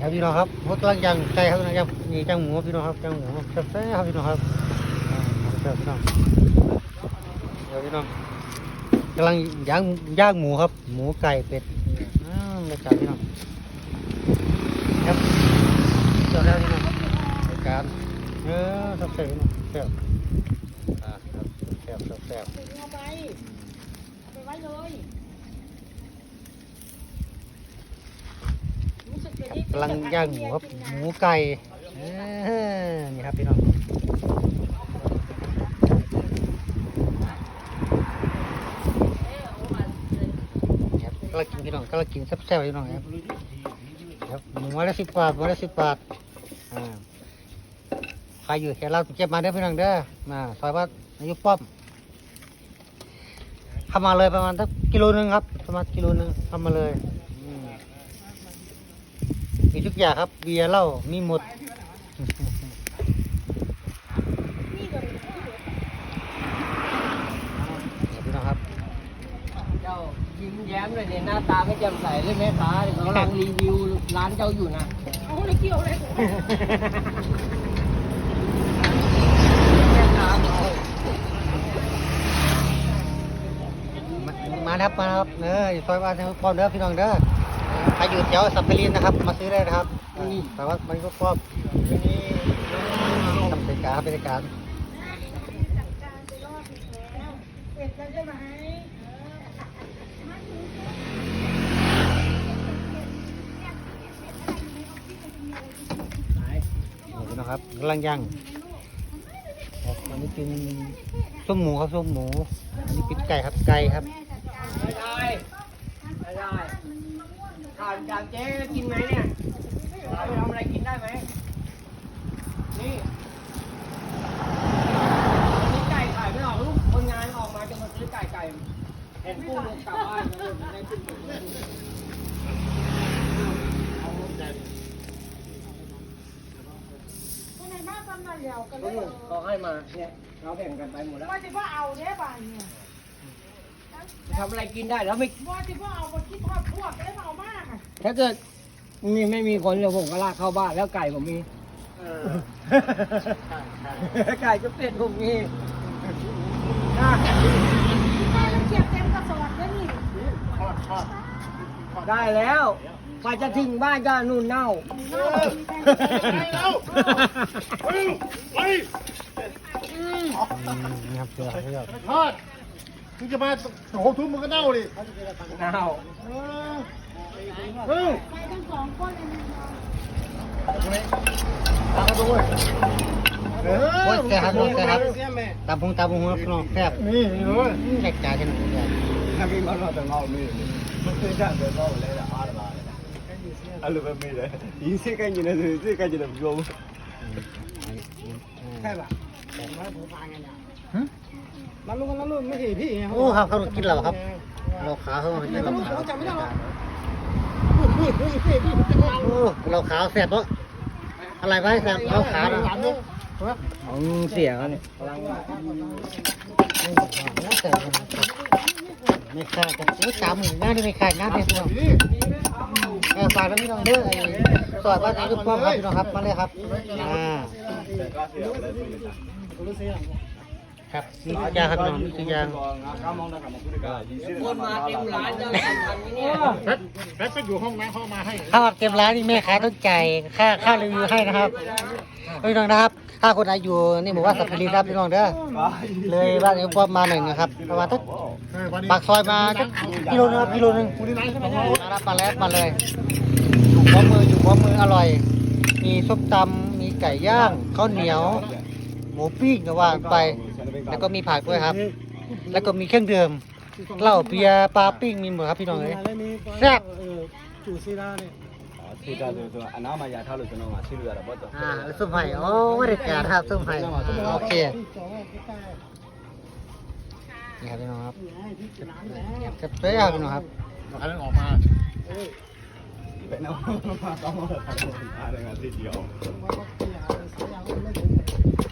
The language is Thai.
ครับพี่น้องครับหมดกำลังย่างไก่ครับย่างนี่ย่างหมูพี่น้องครับย่างหมูแซ่บๆครับพี่น้องครับแซ่บพี่น้องเดี๋ยวพี่น้องกำลังย่างย่างหมูครับ หมูไก่เป็ดอ้าวบรรยากาศพี่น้องครับจบแล้วพี่น้องรายการเออแซ่บพี่น้องแซ่บอ่าแซ่บแซ่บแซ่บเอาไปเอาไปไว้เลยรู้สึ กำลังย่างหมูครับหมูไก่นี่ครับพี่น้องก็เรากินพี่น้องก็เรากินแซ่บๆพี่น้องครับครับหมูไม้ละสิบบาทหมูละสิบบาทอ่าใครอยู่แถวเราเก็บมาเด้อพี่น้องเด้อมาซอยวัดอายุป้อมเข้ามาเลยประมาณสักกิโลนึงครับประมาณกิโลนึงเข้ามาเลย มีทุกอย่างครับเบียร์เหล้ามีหมดเดี๋ยวพี่น้องครับ เจ้ายิ้มแย้มเลยเนี่ยหน้าตาไม่แจ่มใสเลยแม่ค้าเนี่ยกำลังรีวิวร้านเจ้าอยู่นะ เอาเลยเกี่ยวเลยแม่ค้าเอามามาครับมาครับเอออยู่ซอยบ้านทางป้อมเด้อพี่น้องเด้อ ใครอยู่แถวสัปปะรีนนะครับ มาซื้อได้นะครับนี่ซอยวัดมันก็ป้อมทำบริการบริการเสร็จแล้วใช่ไหมนี่พี่น้องครับกำลังย่างครับอันนี้เป็นส้มหมูครับส้มหมู อันนี้เป็นไก่ครับไก่ครับไม่ได้ไม่ได้ ทานจากเจ๊กินไหมเนี่ยเราไปทำอะไรกินได้ไหมนี่วันนี้ไก่ขายไม่ออกลูกคนงานออกมาจะมาซื้อไก่ไก่เห็นกุ้งลงกลับบ้านแล้วไม่ได้ขึ้นไปทำไมบ้านทำมาเหลียวกันเลก็ยหนุนเขาให้มาเนี่ยเราแบ่งกันไปหมดแล้วว่าจะว่าเอาเนี่ยบ้านเนี่ยทำอะไรกินได้แล้วไม่ว่าจะว่าเอาคนที่ทอดพวกได้เมามา ถ้าเกิดมีไม่มีคนเดี๋ยวผมก็ลากเข้าบ้านแล้วไก่ผมมีไก่ก็เป็ดผมมีอะได้แล้วเกียบเต็มกระสอบแล้วนี่ได้แล้วกว่าจะถึงบ้านก็นู่นเน่าอืมนี่ครับเสือครับพี่น้องทอดมึงจะมาโอ้โหทุ่มมึงก็เน่าดิเน่าเออ เฮ้ยไปทั้งสองคนเลยนะตามมาดูเว้ยเอโอ้ยแซ่บครับน้องแซ่บครับ เสียแม่ตามพงตามพงครับพี่น้องแซ่บนี่นี่เว้ยแซ่บจ๋าจังเลยถ้ามีมันเราจะเงาไม่เลยมันคือจะเดินเข้าเลยละอาร์บาเลยอะไรแบบนี้เลยยิ่งเสียกันยิ่งเลยเสียกันยิ่งเลยโยมใช่ป่ะมันลุงมันลุงไม่ใช่พี่โอ้ครับเขากินเหล้าครับเราขาวเขาไม่ใช่เราขาวโอ้ เราขาวแซ่บเนาะอะไรไปแซ่บเราขาวนะของเสียเขาเนี่ยไม่ขาดกันไม่สามหมื่นหน้านี่ไม่ขาดหน้าเป็นตัวนี่เออฝากแล้วพี่น้องเด้อไอ้สอดบ้านไอ้ลูกป้อครับพี่น้องครับมาเลยครับอ่า ครับมีทุกอย่างครับพี่น้องมีทุกอย่างคนมาเต็มร้านจะทำทันไหมเนี่ยแพทแพทไปอยู่ห้องน้ำเข้ามาให้ข้าวเต็มร้านนี่แม่ค้าต้องจ่ายค่าค่ารีวิวให้นะครับพี่น้องนะครับ ถ้าคนไหนอยู่นี่บอกว่าสัปดาห์ครับพี่น้องเด้อเลยบ้านไอ้ป้อมมาหนึ่งนะครับประมาณสักเออวันนี้ปากซอยมาสักกิโลนึงครับกิโลนึงวันนี้ร้านเขาบอกมารับมาแล้วมาเลยอยู่พร้อมมืออยู่พร้อมมืออร่อย มีส้มตำมีไก่ย่างข้าวเหนียว หมูปิ้งก็ว่าไป แล้วก็มีผักด้วยครับ แล้วก็มีเครื่องดื่มเหล้าเบียร์ปลาปิ้งมีหมดครับพี่น้องเอ้ยแซ่บ จู่ซีราเนี่ยที่จะดูตัวอันนั้นมายาท่าหรือจะน้องอะชื่ออะไรบ้างตัวอ่าส้มไผ่โอ้ไม่ได้การครับส้มไผ่โอเคนี่ครับพี่น้องครับเก็บเสื้อพี่น้องครับอันนั้นออกมาเป็นน้องมาต้องมาทำอะไรงานที่เดียว